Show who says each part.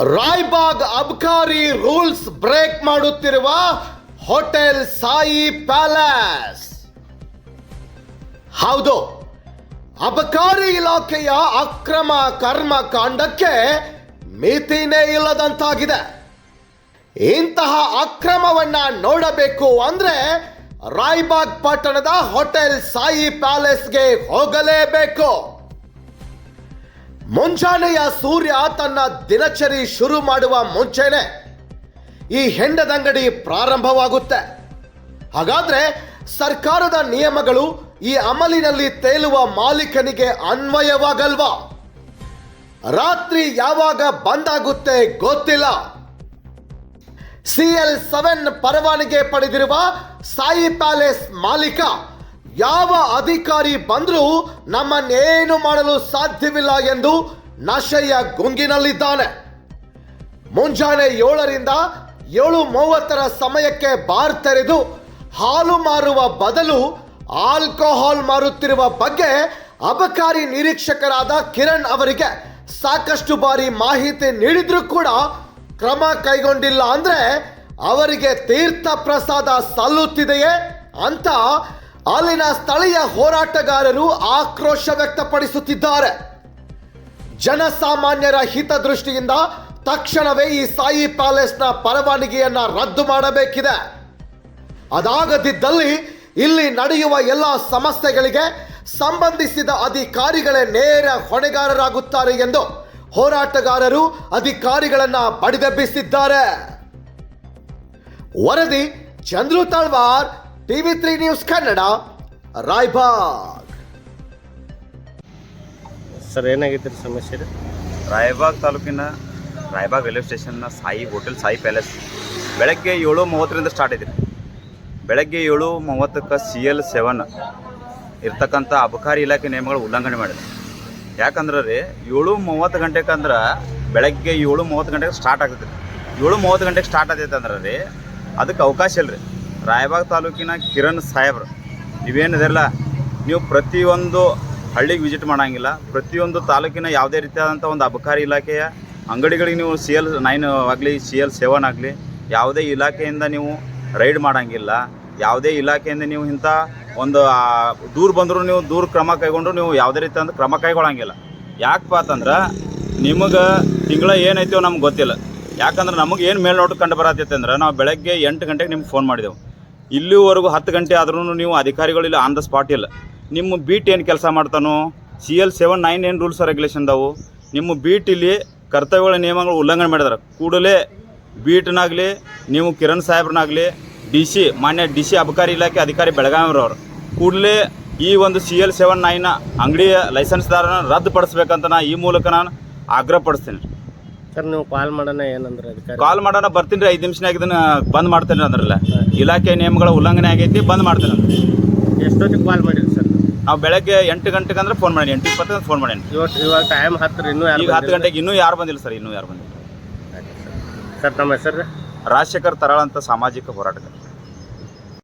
Speaker 1: ರಾಯ್ಬಾಗ್ ಅಬ್ಕಾರಿ rules break ಮಾಡುತ್ತಿರುವ hotel Sai palace. ಹೌದು, ಅಬಕಾರಿ ಇಲಾಖೆಯ ಅಕ್ರಮ ಕರ್ಮಕಾಂಡಕ್ಕೆ ಮಿತಿನೇ ಇಲ್ಲದಂತಾಗಿದೆ. ಇಂತಹ ಅಕ್ರಮವನ್ನ ನೋಡಬೇಕು ಅಂದ್ರೆ ರಾಯ್ಬಾಗ್ ಪಟ್ಟಣದ ಹೋಟೆಲ್ ಸಾಯಿ ಪ್ಯಾಲೇಸ್ಗೆ ಹೋಗಲೇಬೇಕು. ಮುಂಜಾನೆಯ ಸೂರ್ಯ ತನ್ನ ದಿನಚರಿ ಶುರು ಮಾಡುವ ಮುಂಚೆನೆ ಈ ಹೆಂಡದಂಗಡಿ ಪ್ರಾರಂಭವಾಗುತ್ತೆ. ಹಾಗಾದ್ರೆ ಸರ್ಕಾರದ ನಿಯಮಗಳು ಈ ಅಮಲಿನಲ್ಲಿ ತೇಲುವ ಮಾಲೀಕನಿಗೆ ಅನ್ವಯವಾಗಲ್ವಾ? ರಾತ್ರಿ ಯಾವಾಗ ಬಂದಾಗುತ್ತೆ ಗೊತ್ತಿಲ್ಲ. ಸಿಎಲ್ ಸೆವೆನ್ ಪರವಾನಿಗೆ ಪಡೆದಿರುವ ಸಾಯಿ ಪ್ಯಾಲೇಸ್ ಮಾಲೀಕ ಯಾವ ಅಧಿಕಾರಿ ಬಂದರೂ ನಮ್ಮನ್ನೇನು ಮಾಡಲು ಸಾಧ್ಯವಿಲ್ಲ ಎಂದು ನಶೆಯ ಗುಂಗಿನಲ್ಲಿದ್ದಾನೆ. ಮುಂಜಾನೆ ಏಳರಿಂದ ಏಳು ಮೂವತ್ತರ ಸಮಯಕ್ಕೆ ಬಾರ್ ತೆರೆದು ಹಾಲು ಮಾರುವ ಬದಲು ಆಲ್ಕೋಹಾಲ್ ಮಾರುತ್ತಿರುವ ಬಗ್ಗೆ ಅಬಕಾರಿ ನಿರೀಕ್ಷಕರಾದ ಕಿರಣ್ ಅವರಿಗೆ ಸಾಕಷ್ಟು ಬಾರಿ ಮಾಹಿತಿ ನೀಡಿದ್ರೂ ಕೂಡ ಕ್ರಮ ಕೈಗೊಂಡಿಲ್ಲ ಅಂದ್ರೆ ಅವರಿಗೆ ತೀರ್ಥ ಪ್ರಸಾದ ಸಲ್ಲುತ್ತಿದೆಯೇ ಅಂತ ಅಲ್ಲಿನ ಸ್ಥಳೀಯ ಹೋರಾಟಗಾರರು ಆಕ್ರೋಶ ವ್ಯಕ್ತಪಡಿಸುತ್ತಿದ್ದಾರೆ. ಜನಸಾಮಾನ್ಯರ ಹಿತದೃಷ್ಟಿಯಿಂದ ತಕ್ಷಣವೇ ಈ ಸಾಯಿ ಪ್ಯಾಲೇಸ್ನ ಪರವಾನಗಿಯನ್ನ ರದ್ದು ಮಾಡಬೇಕಿದೆ. ಅದಾಗದಿದ್ದಲ್ಲಿ ಇಲ್ಲಿ ನಡೆಯುವ ಎಲ್ಲ ಸಮಸ್ಯೆಗಳಿಗೆ ಸಂಬಂಧಿಸಿದ ಅಧಿಕಾರಿಗಳೇ ನೇರ ಹೊಣೆಗಾರರಾಗುತ್ತಾರೆ ಎಂದು ಹೋರಾಟಗಾರರು ಅಧಿಕಾರಿಗಳನ್ನ ಬಡಿದೆಬ್ಬಿಸಿದ್ದಾರೆ. ವರದಿ Chandru Talwar TV three news Kannada Raibag
Speaker 2: sir ಏನಾಗಿದೆ ರೀ ಸಮಸ್ಯೆ ರೀ?
Speaker 3: ರಾಯಬಾಗ್ ತಾಲೂಕಿನ ರಾಯ್ಬಾಗ್ ರೈಲ್ವೆ ಸ್ಟೇಷನ್ನ ಸಾಯಿ ಹೋಟೆಲ್ ಸಾಯಿ ಪ್ಯಾಲೇಸ್. ಬೆಳಗ್ಗೆ ಏಳು ಮೂವತ್ತರಿಂದ ಸ್ಟಾರ್ಟ್ ಐತ್ರಿ ಬೆಳಗ್ಗೆ ಏಳು ಮೂವತ್ತಕ್ಕೆ ಸಿ ಎಲ್ ಸೆವೆನ್ ಇರ್ತಕ್ಕಂಥ ಅಬಕಾರಿ ಇಲಾಖೆ ನಿಯಮಗಳು ಉಲ್ಲಂಘನೆ ಮಾಡಿದೆ. ಯಾಕಂದ್ರೆ ರೀ ಏಳು ಮೂವತ್ತು ಗಂಟೆಗೆ ಅಂದ್ರೆ ಬೆಳಗ್ಗೆ ಏಳು ಮೂವತ್ತು ಗಂಟೆಗೆ ಸ್ಟಾರ್ಟ್ ಆಗ್ತೈತೆ ರೀ. ಏಳು ಮೂವತ್ತು ಗಂಟೆಗೆ ಸ್ಟಾರ್ಟ್ ಆಗ್ತೈತೆ ಅಂದ್ರೆ ರೀ ಅದಕ್ಕೆ ಅವಕಾಶ ಇಲ್ಲ ರೀ ರಾಯಬಾಗ್ ತಾಲೂಕಿನ ಕಿರಣ್ ಸಾಹೇಬ್ರು. ನೀವೇನಿದೆಲ್ಲ ನೀವು ಪ್ರತಿಯೊಂದು ಹಳ್ಳಿಗೆ ವಿಸಿಟ್ ಮಾಡೋಂಗಿಲ್ಲ, ಪ್ರತಿಯೊಂದು ತಾಲೂಕಿನ ಯಾವುದೇ ರೀತಿಯಾದಂಥ ಒಂದು ಅಬಕಾರಿ ಇಲಾಖೆಯ ಅಂಗಡಿಗಳಿಗೆ ನೀವು ಸಿ ಎಲ್ ನೈನ್ ಆಗಲಿ ಸಿ ಎಲ್ ಸೆವೆನ್ ಆಗಲಿ, ಯಾವುದೇ ಇಲಾಖೆಯಿಂದ ನೀವು ರೈಡ್ ಮಾಡೋಂಗಿಲ್ಲ, ಯಾವುದೇ ಇಲಾಖೆಯಿಂದ ನೀವು ಇಂಥ ಒಂದು ದೂರ ಬಂದರೂ ನೀವು ದೂರ ಕ್ರಮ ಕೈಗೊಂಡ್ರು ನೀವು ಯಾವುದೇ ರೀತಿಯಾದ ಕ್ರಮ ಕೈಗೊಳ್ಳಂಗಿಲ್ಲ ಯಾಕಪ್ಪ ಅಂತಂದ್ರೆ, ನಿಮಗೆ ತಿಂಗಳ ಏನೈತೋ ನಮ್ಗೆ ಗೊತ್ತಿಲ್ಲ. ಯಾಕಂದ್ರೆ ನಮಗೆ ಏನು ಮೇಲ್ನೋಟ ಕಂಡು ಬರತ್ತೈತೆ ಅಂದ್ರೆ, ನಾವು ಬೆಳಗ್ಗೆ ಎಂಟು ಗಂಟೆಗೆ ನಿಮ್ಗೆ ಫೋನ್ ಮಾಡಿದೆವು. ಇಲ್ಲಿವರೆಗೂ ಹತ್ತು ಗಂಟೆ ಆದ್ರೂ ನೀವು ಅಧಿಕಾರಿಗಳು ಇಲ್ಲಿ ಆನ್ ದ ಸ್ಪಾಟ್ ಇಲ್ಲ. ನಿಮ್ಮ ಬೀಟ್ ಏನು ಕೆಲಸ ಮಾಡ್ತಾನೋ? ಸಿ ಎಲ್ ಸೆವೆನ್ ನೈನ್ ಏನು ರೂಲ್ಸ್ ರೆಗ್ಯುಲೇಷನ್ ಅದಾವು? ನಿಮ್ಮ ಬೀಟ್ ಇಲ್ಲಿ ಕರ್ತವ್ಯಗಳ ನಿಯಮಗಳು ಉಲ್ಲಂಘನೆ ಮಾಡಿದಾರೆ. ಕೂಡಲೇ ಬೀಟ್ನಾಗಲಿ ನೀವು ಕಿರಣ್ ಸಾಹೇಬ್ರನ್ನಾಗಲಿ ಡಿ ಸಿ ಮಾನ್ಯ ಡಿ ಸಿ ಅಬಕಾರಿ ಇಲಾಖೆ ಅಧಿಕಾರಿ ಬೆಳಗಾವಿರವ್ರು ಕೂಡಲೇ ಈ ಒಂದು ಸಿ ಎಲ್ ಸೆವೆನ್ ನೈನ್ ಅಂಗಡಿಯ ಲೈಸೆನ್ಸ್ದಾರನ ರದ್ದುಪಡಿಸ್ಬೇಕಂತ ನಾ ಈ ಮೂಲಕ ನಾನು ಆಗ್ರಹ ಪಡಿಸ್ತೀನಿ
Speaker 2: ಸರ್ ನೀವು ಕಾಲ್ ಮಾಡೋಣ ಏನಂದ್ರೆ ಅಧಿಕಾರಿ?
Speaker 3: ಕಾಲ್ ಮಾಡೋಣ ಬರ್ತೀನಿ ರೀ ಐದು ನಿಮಿಷನಾಗ ಇದನ್ನ ಬಂದ್ ಮಾಡ್ತೇನೆ ಅಂದ್ರಲ್ಲ. ಇಲಾಖೆ ನಿಯಮಗಳ ಉಲ್ಲಂಘನೆ ಆಗೈತಿ ಬಂದ್ ಮಾಡ್ತೇನೆ ಅಂದ್ರೆ.
Speaker 2: ಎಷ್ಟೊತ್ತಿಗೆ ಕಾಲ್ ಮಾಡಿರಿ ಸರ್?
Speaker 3: ನಾವು ಬೆಳಗ್ಗೆ ಎಂಟು ಗಂಟೆಗೆ ಅಂದ್ರೆ ಫೋನ್ ಮಾಡಿ ಎಂಟು ಇಪ್ಪತ್ತಕ್ಕೆ ಫೋನ್ ಮಾಡೀನಿ.
Speaker 2: ಇವತ್ತು ಇವಾಗ ಟೈಮ್ ಹತ್ತು ರೀ ಇನ್ನೂ
Speaker 3: ಈಗ ಹತ್ತು ಗಂಟೆಗೆ ಇನ್ನೂ ಯಾರು ಬಂದಿಲ್ಲ ಸರ್ ಇನ್ನೂ ಯಾರು ಬಂದಿಲ್ಲ.
Speaker 2: ಸರ್ ನಮ್ಮ ಹೆಸರು?
Speaker 3: ರಾಜಶೇಖರ್ ತರಾಳ್ ಅಂತ ಸಾಮಾಜಿಕ ಹೋರಾಟಗಾರ.